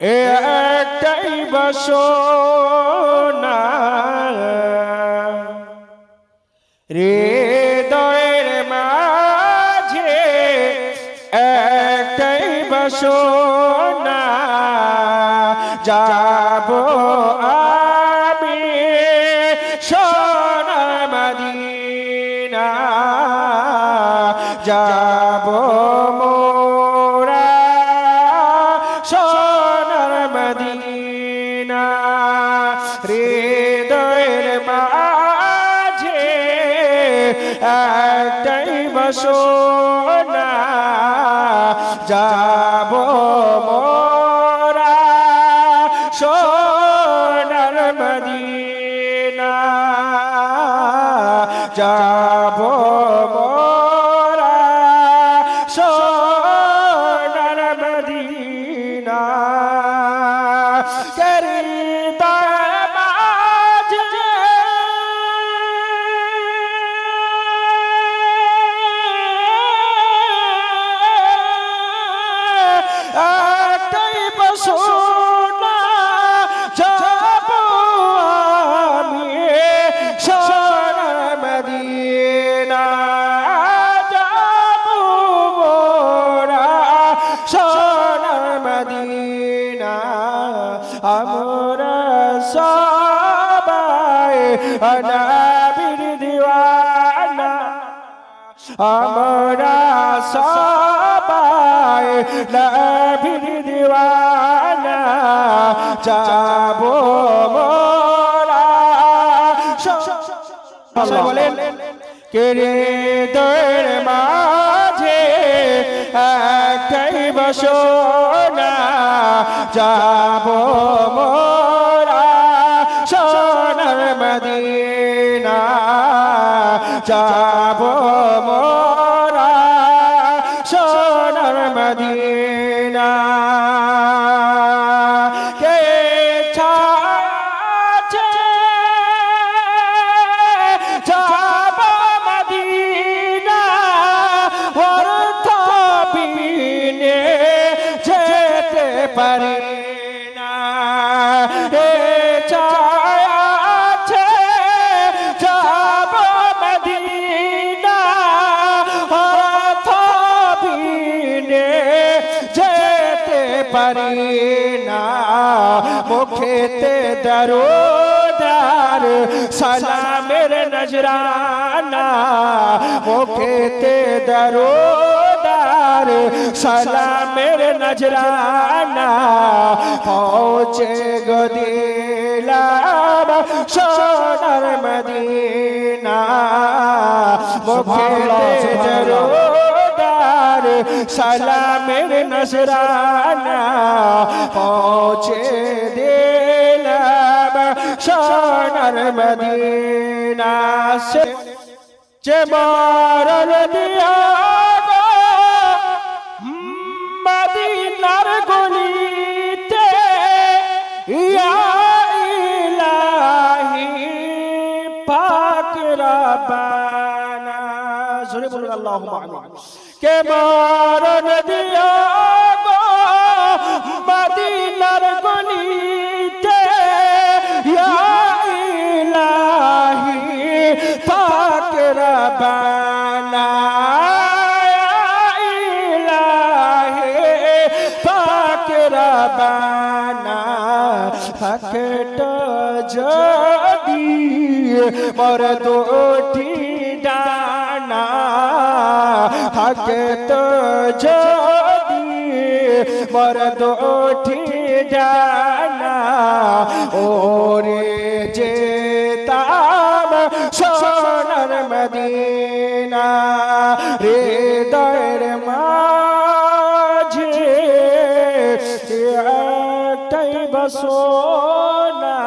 একটাই বাসনা। হৃদয়ের মাঝে একটাই বাসনা। একটাই বসনা যাব মোরা সোনার মদিনা। আমরা সবাই নবীর দিওয়ানা। আমরা সবাই নবীর দিওয়ানা। যাব মোরা। সবাই বলেন কেরে তোর মাঝে একটাই বসনা যাব মোরা সোনার মদিনা যাব মোরা পারি না। এ ছায়াছে যাব মদিনা। অর্থ বিনে যেতে পারি না। মুখেতে দরোদার সালামের নজরানা। মুখেতে দরোদার সালামের নজরানা পৌঁছে গদিলাম সোনার মদিনা। মুখেতে দরোদার সালামের নজরানা পৌঁছে দিলাম সোনার মদিনা। সে যে মরল দিয়া আমিন কে মরণ দিয়া গো? মদিনার গলিতে, ইয়া ইলাহি পাক পাক রব্বানা হকট যদি মর দুটি হকত যদি মর দুটি ডানা ওরে যেতাম সোনার মদিনা হৃদয়ের মাঝে একটাই বসোনা